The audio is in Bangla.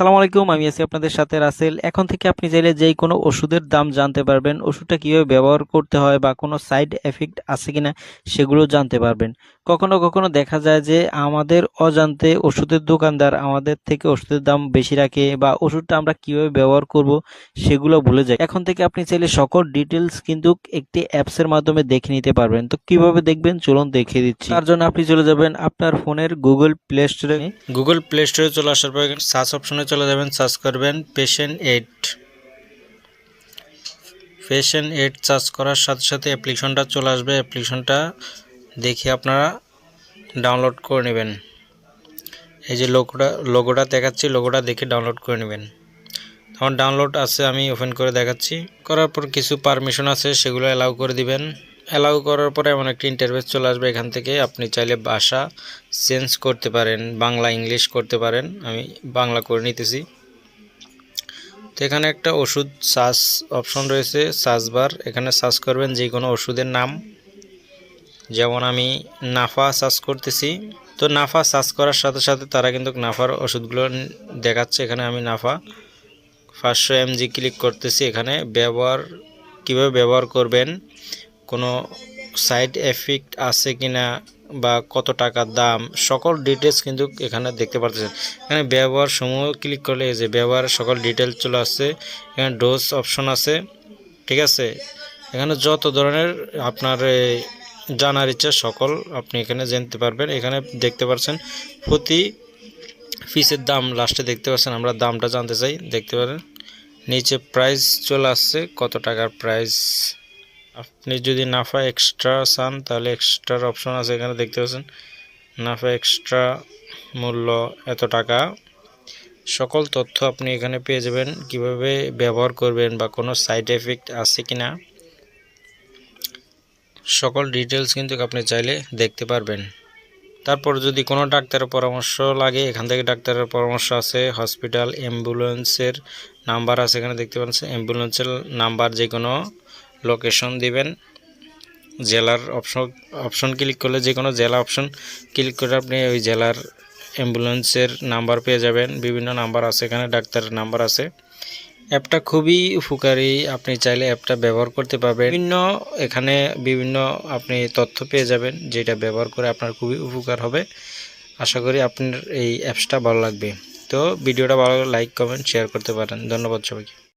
আসসালামু আলাইকুম, আমি আছি আপনাদের সাথে রাসেল। এখন থেকে আপনি চাইলে যেই কোনো ওষুধের দাম জানতে পারবেন, ওষুধটা কীভাবে ব্যবহার করতে হয় বা কোনো সাইড এফেক্ট আছে কিনা সেগুলো জানতে পারবেন। কখনো কখনো দেখা যায় যে আমাদের অজান্তে ওষুধের দোকানদার আমাদের থেকে ওষুধের দাম বেশি রাখে বা ওষুধটা আমরা কীভাবে ব্যবহার করব সেগুলো ভুলে যায়। এখন থেকে আপনি চাইলে সকল ডিটেলস কিন্তু একটি অ্যাপসের মাধ্যমে দেখে নিতে পারবেন। তো কীভাবে দেখবেন? চলুন দেখিয়ে দিচ্ছি। তার জন্য আপনি চলে যাবেন আপনার ফোনের গুগল প্লে স্টোরে গুগল প্লে স্টোরে চলে আসার পর সার্চ অপশনে চলে যাবেন সার্চ করবেন patient aid patient aid search করার সাথে সাথে অ্যাপ্লিকেশনটা চলে আসবে। অ্যাপ্লিকেশনটা দেখে আপনারা ডাউনলোড করে নেবেন। এই যে লোগোটা লোগোটা দেখাচ্ছি, লোগোটা দেখে ডাউনলোড করে নেবেন। তখন ডাউনলোড আছে, আমি ওপেন করে দেখাচ্ছি। করার পর কিছু পারমিশন আছে, সেগুলো অ্যালাউ করে দিবেন। অ্যালাউ করার পরে এমন একটা ইন্টারভেস চলে আসবে এখান থেকে। আপনি চাইলে ভাষা চেঞ্জ করতে পারেন, বাংলা ইংলিশ করতে পারেন। আমি বাংলা করে নিতেছি। তো এখানে একটা ওষুধ সার্চ অপশন রয়েছে সার্চ বার এখানে সার্চ করবেন যে কোনো ওষুধের নাম। যেমন আমি নাফা সার্চ করতেছি, তো নাফা সার্চ করার সাথে সাথে তারা কিন্তু নাফার ওষুধগুলো দেখাচ্ছে। এখানে আমি নাফা পাঁচশো এমজি ক্লিক করতেছি। এখানে ব্যবহার, কীভাবে ব্যবহার করবেন, কোনো সাইড এফেক্ট আছে কিনা বা কত টাকা দাম, সকল ডিটেলস কিন্তু এখানে দেখতে পারতেছেন। এখানে ব্যবহার সমূহ ক্লিক করলে এই যে ব্যবহার সকল ডিটেলস চলে আসছে। এখানে ডোজ অপশন আছে, ঠিক আছে? এখানে যত ধরনের আপনার জানার ইচ্ছা সকল, আপনি এখানে জানতে পারবেন। এখানে দেখতে পাচ্ছেন প্রতি পিসের দাম লাস্টে দেখতে পাচ্ছেন, আমরা দামটা জানতে চাই। দেখতে পারেন, নিচে প্রাইস চলে আসছে, কত টাকার প্রাইস আপনি যদি নাফা এক্সট্রা চান, তাহলে এক্সট্রার অপশন আছে এখানে, দেখতে পাচ্ছেন। নাফা এক্সট্রা মূল্য এত টাকা। সকল তথ্য আপনি এখানে পেয়ে যাবেন, কীভাবে ব্যবহার করবেন বা কোনো সাইড এফেক্ট আছে কি না সকল ডিটেলস কিন্তু আপনি চাইলে দেখতে পারবেন। তারপর যদি কোনো ডাক্তারের পরামর্শ লাগে, এখান থেকে ডাক্তারের পরামর্শ আছে হসপিটাল অ্যাম্বুলেন্সের নাম্বার আছে, এখানে দেখতে পাচ্ছেন অ্যাম্বুলেন্সের নাম্বার যে কোনো লোকেশন দিবেন। জেলার অপশন অপশন ক্লিক করলে যে কোনো জেলা অপশন ক্লিক করে আপনি ওই জেলার অ্যাম্বুলেন্সের নাম্বার পেয়ে যাবেন। বিভিন্ন নাম্বার আছে, এখানে ডাক্তারের নাম্বার আছে। অ্যাপটা খুবই উপকারী। আপনি চাইলে অ্যাপটা ব্যবহার করতে পারবেন। বিভিন্ন এখানে বিভিন্ন আপনি তথ্য পেয়ে যাবেন, যেটা ব্যবহার করে আপনার খুবই উপকার হবে। আশা করি আপনার এই অ্যাপসটা ভালো লাগবে। তো ভিডিওটা ভালো লাইক, কমেন্ট শেয়ার করতে পারেন। ধন্যবাদ সবাইকে।